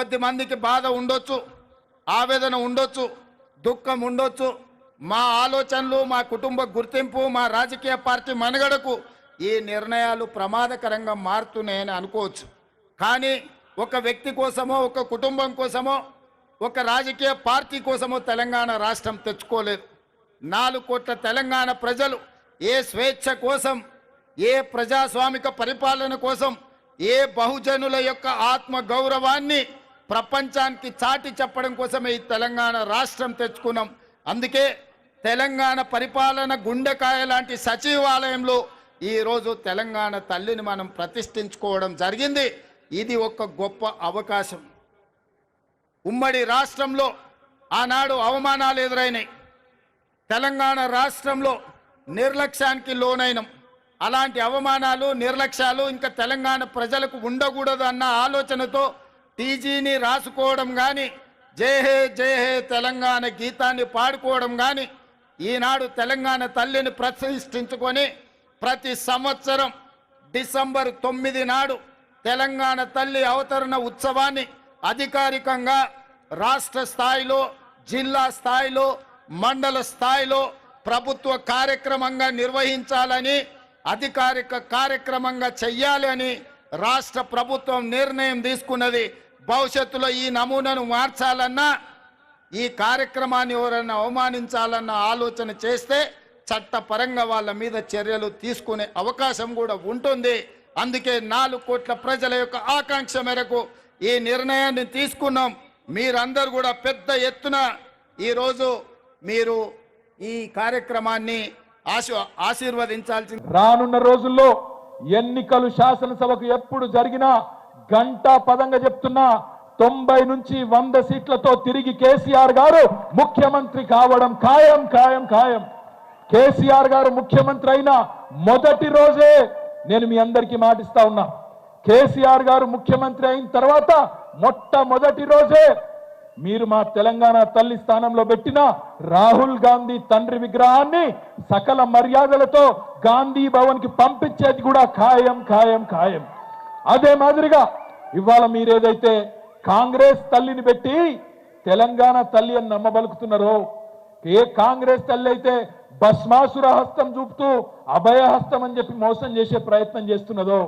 కొద్ది మందికి బాధ ఉండొచ్చు ఆవేదన ఉండొచ్చు దుఃఖం ఉండొచ్చు. మా ఆలోచనలు మా కుటుంబ గుర్తింపు మా రాజకీయ పార్టీ మనుగడకు ఈ నిర్ణయాలు ప్రమాదకరంగా మారుతున్నాయని అనుకోవచ్చు. కానీ ఒక వ్యక్తి కోసమో ఒక కుటుంబం కోసమో ఒక రాజకీయ పార్టీ కోసమో తెలంగాణ రాష్ట్రం తెచ్చుకోలేదు. నాలుగు కోట్ల తెలంగాణ ప్రజలు ఏ స్వేచ్ఛ కోసం ఏ ప్రజాస్వామిక పరిపాలన కోసం ఏ బహుజనుల యొక్క ఆత్మ గౌరవాన్ని ప్రపంచానికి చాటి చెప్పడం కోసమే ఈ తెలంగాణ రాష్ట్రం తెచ్చుకున్నాం. అందుకే తెలంగాణ పరిపాలన గుండెకాయ లాంటి సచివాలయంలో ఈరోజు తెలంగాణ తల్లిని మనం ప్రతిష్ఠించుకోవడం జరిగింది. ఇది ఒక గొప్ప అవకాశం. ఉమ్మడి రాష్ట్రంలో ఆనాడు అవమానాలు ఎదురైనాయి. తెలంగాణ రాష్ట్రంలో నిర్లక్ష్యానికి లోనైనం. అలాంటి అవమానాలు నిర్లక్ష్యాలు ఇంకా తెలంగాణ ప్రజలకు ఉండకూడదు అన్న ఆలోచనతో టీజీని రాసుకోవడం కానీ జై హే జై హే తెలంగాణ గీతాన్ని పాడుకోవడం కానీ ఈనాడు తెలంగాణ తల్లిని ప్రతిష్ఠించుకొని ప్రతి సంవత్సరం డిసెంబర్ తొమ్మిది నాడు తెలంగాణ తల్లి అవతరణ ఉత్సవాన్ని అధికారికంగా రాష్ట్ర స్థాయిలో జిల్లా స్థాయిలో మండల స్థాయిలో ప్రభుత్వ కార్యక్రమంగా నిర్వహించాలని అధికారిక కార్యక్రమంగా చెయ్యాలి అని రాష్ట్ర ప్రభుత్వం నిర్ణయం తీసుకున్నది భవిష్యత్తులో ఈ నమూనాను మార్చాలన్నా ఈ కార్యక్రమాన్ని ఎవరైనా అవమానించాలన్న ఆలోచన చేస్తే చట్టపరంగా వాళ్ళ మీద చర్యలు తీసుకునే అవకాశం కూడా ఉంటుంది. అందుకే నాలుగు కోట్ల ప్రజల యొక్క ఆకాంక్ష మేరకు ఈ నిర్ణయాన్ని తీసుకున్నాం. మీరందరూ కూడా పెద్ద ఎత్తున ఈరోజు మీరు ఈ కార్యక్రమాన్ని ఆశ ఆశీర్వదించాల్సింది. రానున్న రోజుల్లో ఎన్నికలు శాసనసభకు ఎప్పుడు జరిగినా గంటా పదంగా చెప్తున్నా తొంభై నుంచి వంద సీట్లతో తిరిగి కేసీఆర్ గారు ముఖ్యమంత్రి కావడం ఖాయం ఖాయం ఖాయం. కేసీఆర్ గారు ముఖ్యమంత్రి అయిన మొదటి రోజే నేను మీ అందరికీ మాటిస్తా ఉన్నా. కేసీఆర్ గారు ముఖ్యమంత్రి అయిన తర్వాత మొట్టమొదటి రోజే మీరు మా తెలంగాణ తల్లి స్థానంలో పెట్టిన రాహుల్ గాంధీ తండ్రి విగ్రహాన్ని సకల మర్యాదలతో గాంధీ భవన్కి పంపించేది కూడా ఖాయం ఖాయం ఖాయం. అదే మాదిరిగా ఇవాళ మీరేదైతే కాంగ్రెస్ తల్లిని పెట్టి తెలంగాణ తల్లి అని నమ్మబలుకుతున్నారో ఏ కాంగ్రెస్ తల్లి అయితే భస్మాసుర హస్తం చూపుతూ అభయహస్తం అని చెప్పి మోసం చేసే ప్రయత్నం చేస్తున్నదో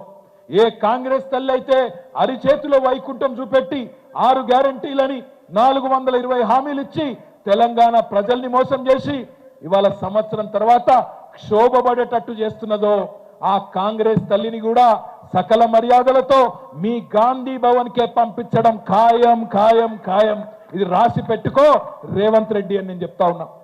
ఏ కాంగ్రెస్ తల్లి అయితే అరిచేతిలో వైకుంఠం చూపెట్టి ఆరు గ్యారంటీలని నాలుగు వందల ఇరవై హామీలు ఇచ్చి తెలంగాణ ప్రజల్ని మోసం చేసి ఇవాళ సంవత్సరం తర్వాత క్షోభపడేటట్టు చేస్తున్నదో ఆ కాంగ్రెస్ తల్లిని కూడా సకల మర్యాదలతో మీ గాంధీ భవన్ కే పంపించడం ఖాయం ఖాయం ఖాయం. ఇది రాసి పెట్టుకో రేవంత్ రెడ్డి అని నేను చెప్తా ఉన్నా.